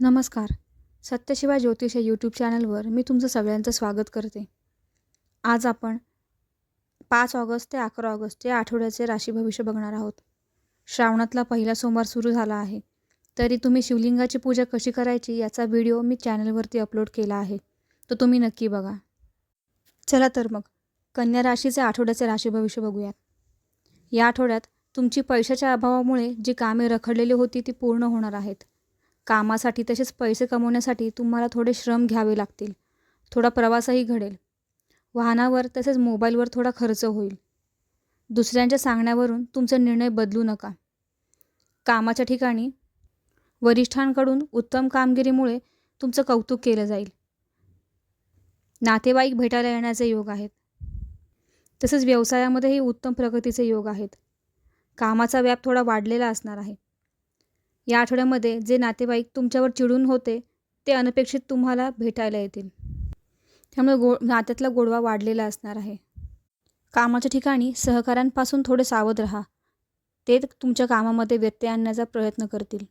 नमस्कार. सत्यशिवा ज्योतिष या यूट्यूब चॅनलवर मी तुमचं सगळ्यांचं स्वागत करते. आज आपण पाच ऑगस्ट ते अकरा ऑगस्ट या आठवड्याचे राशी भविष्य बघणार आहोत. श्रावणातला पहिला सोमवार सुरू झाला आहे. तरी तुम्ही शिवलिंगाची पूजा कशी करायची याचा व्हिडिओ मी चॅनलवरती अपलोड केला आहे. तो तुम्ही नक्की बघा. चला तर मग कन्या राशीचे आठवड्याचे राशी भविष्य बघूयात. या आठवड्यात तुमची पैशाच्या अभावामुळे जी कामे रखडलेली होती ती पूर्ण होणार आहेत. कामासाठी तसेच पैसे कमवण्यासाठी तुम्हाला थोडे श्रम घ्यावे लागतील. थोडा प्रवासही घडेल. वाहनावर तसेच मोबाईलवर थोडा खर्च होईल. दुसऱ्यांच्या सांगण्यावरून तुमचा निर्णय बदलू नका. कामाच्या ठिकाणी वरिष्ठांकडून उत्तम कामगिरीमुळे तुमचं कौतुक केलं जाईल. नातेवाईक भेटायला येण्याचे योग आहेत. तसेच व्यवसायामध्येही उत्तम प्रगतीचे योग आहेत. कामाचा व्याप थोडा वाढलेला असणार आहे. या आठवड्यामध्ये जे नातेवाईक तुमच्यावर चिडून होते ते अनपेक्षित तुम्हाला भेटायला येतील. त्यामुळे गो नात्यातला गोडवा वाढलेला असणार आहे. कामाच्या ठिकाणी सहकाऱ्यांपासून थोडे सावध राहा. ते तुमच्या कामामध्ये व्यत्यय आणण्याचा प्रयत्न करतील.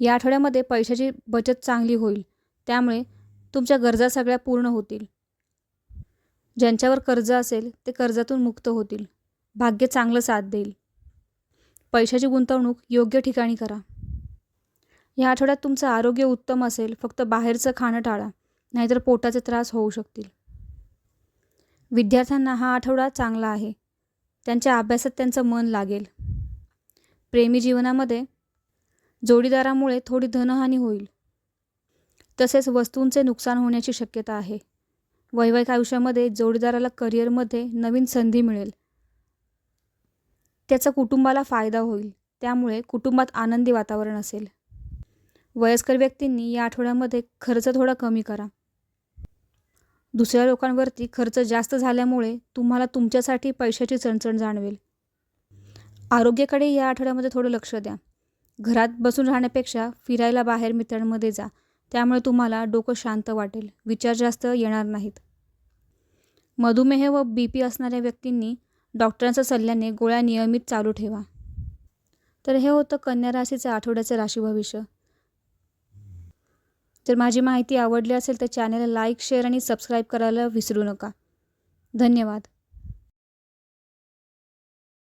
या आठवड्यामध्ये पैशाची बचत चांगली होईल. त्यामुळे तुमच्या गरजा सगळ्या पूर्ण होतील. ज्यांच्यावर कर्ज असेल ते कर्जातून मुक्त होतील. भाग्य चांगलं साथ देईल. पैशाची गुंतवणूक योग्य ठिकाणी करा. या आठवड्यात तुमचं आरोग्य उत्तम असेल फक्त बाहेरचं खाणं टाळा नाहीतर पोटाचे त्रास होऊ शकतील. विद्यार्थ्यांना हा आठवडा चांगला आहे. त्यांच्या अभ्यासात त्यांचं मन लागेल. प्रेमी जीवनामध्ये जोडीदारामुळे थोडी धनहानी होईल. तसेच वस्तूंचे नुकसान होण्याची शक्यता आहे. वैवाहिक आयुष्यामध्ये जोडीदाराला करिअरमध्ये नवीन संधी मिळेल. त्याचा कुटुंबाला फायदा होईल. त्यामुळे कुटुंबात आनंदी वातावरण असेल. वयस्कर व्यक्तींनी या आठवड्यामध्ये खर्च थोडा कमी करा. दुसऱ्या लोकांवरती खर्च जास्त झाल्यामुळे तुम्हाला तुमच्यासाठी पैशाची चणचण जाणवेल. आरोग्याकडे या आठवड्यामध्ये थोडं लक्ष द्या. घरात बसून राहण्यापेक्षा फिरायला बाहेर मित्रांमध्ये जा. त्यामुळे तुम्हाला डोकं शांत वाटेल. विचार जास्त येणार नाहीत. मधुमेह व बी पी असणाऱ्या व्यक्तींनी डॉक्टरांच्या सल्ल्याने गोळ्या नियमित चालू ठेवा. तर हे होतं कन्या राशीचं आठवड्याचं राशी भविष्य. जर माझी माहिती आवडली असेल तर चॅनलला लाईक शेअर आणि सबस्क्राईब करायला विसरू नका. धन्यवाद.